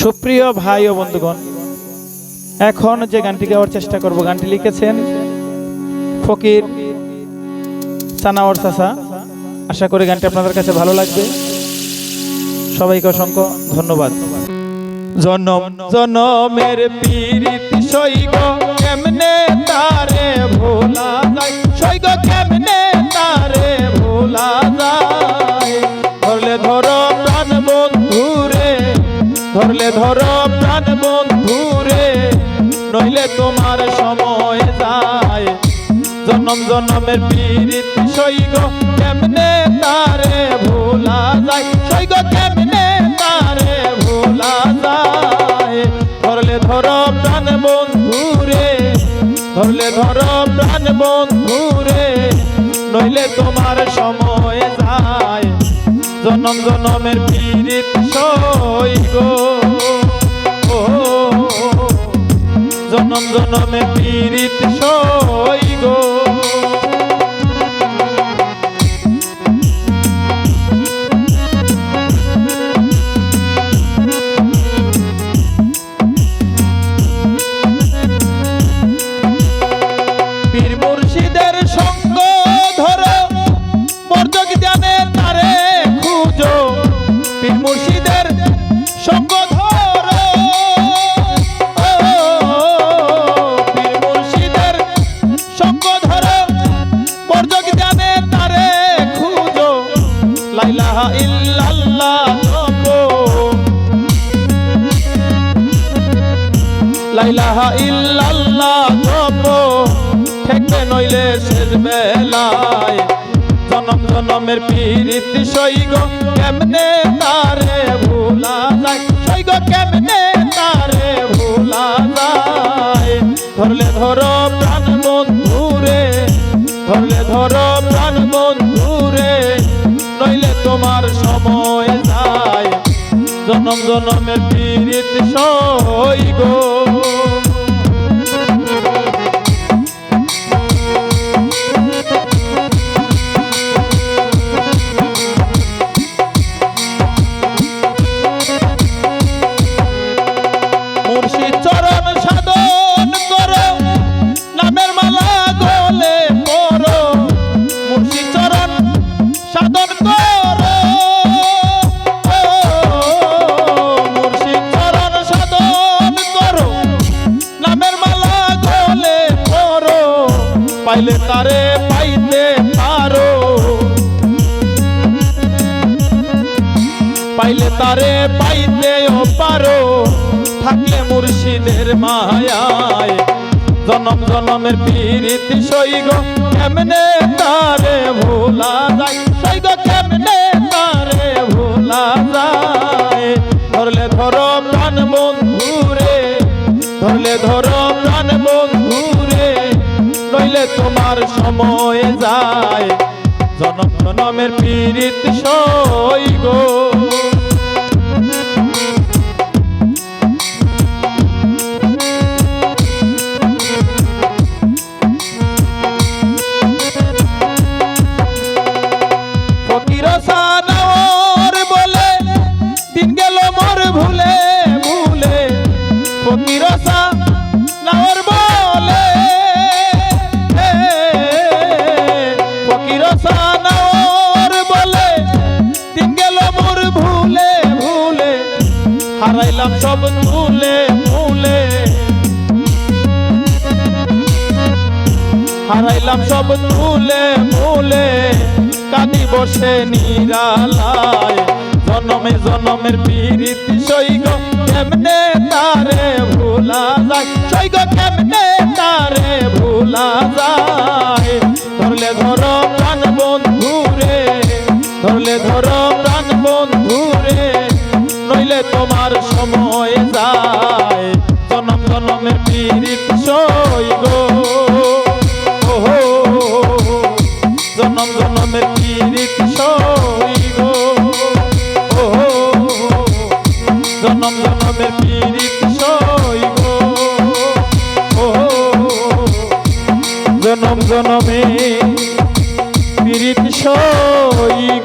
সুপ্রিয় ভাই ও বন্ধুগণ, এখন যে গানটি গাওয়ার চেষ্টা করব, গানটি লিখেছেন ফকির সানাওয়ার চাষা আশা করি গানটি আপনাদের কাছে ভালো লাগবে। সবাইকে অসংখ্য ধন্যবাদ। জন্ম, জনমের পীড়িত সৈগ ধরো প্রাণ বন্ধুরে নইলে তোমার সময় যায়। জনম জনমের পীড়িত সৈগ, কেমনে তারে ভোলা যায়? সৈগ কেমনে তারে ভোলা যায়? ধরলে ধর প্রাণ বন্ধুরে ধরলে ধর প্রাণ বন্ধুরে নইলে তোমার সময় জনম জনমের পীড়িত সৈগ ও, জনম জনমে পীড়িত সইগ পীর মুর্শিদের সঙ্গ ধরো ধ্যানে তারে লাইলাহা ইল্লাল্লাহ জপ ঠেকবে নইলে শেষ বেলায়। জনম জনমের পীড়িত সৈগ, কেমনে তারে ভোলা যায়? সৈগ কেমনে তারে ভোলা যায়? ধরলে ধরো প্রাণ বন্ধুরে, ধরলে ধরো প্রাণ বন্ধুরে, নইলে তোমার সময় যায়। জনম জনমের পীড়িত সইগ চরণ সাধন করো। নামের মালা গলে পরো মুর্শিদ চরণ সাধন করো। ও, মুর্শিদ চরণ সাধন করো। নামের মালা গলে পরো পাইলে তারে পাইতে তারে পাইতেও পারো। থাকলে মুর্শিদের মায়ায়। জনম জনমের পীড়িত সৈগ, কেমনে তারে ভোলা যায়? সৈগ কেমনে তারে ভোলা যায়? ধরলে ধরো প্রাণ বন্ধুরে, ধরলে ধরো প্রাণ বন্ধুরে, নইলে তোমার সময় যায়। জনম জনমের পীড়িত সইগ ভুলে ভুলে ফকির সানাওয়ার বলে। হে, ফকির সানাওয়ার বলে। দিন গেল মোর ভুলে ভুলে হারাইলাম সব তুলে ভুলে। হারাইলাম সব তুলে মুলে কাঁদি বসে নিরালায়। জনমে জনমের পীড়িত কেমনে তারে ভোলা যায়? সৈগ কেমনে তারে ভোলা যায়? জনম জনমে পীড়িত সই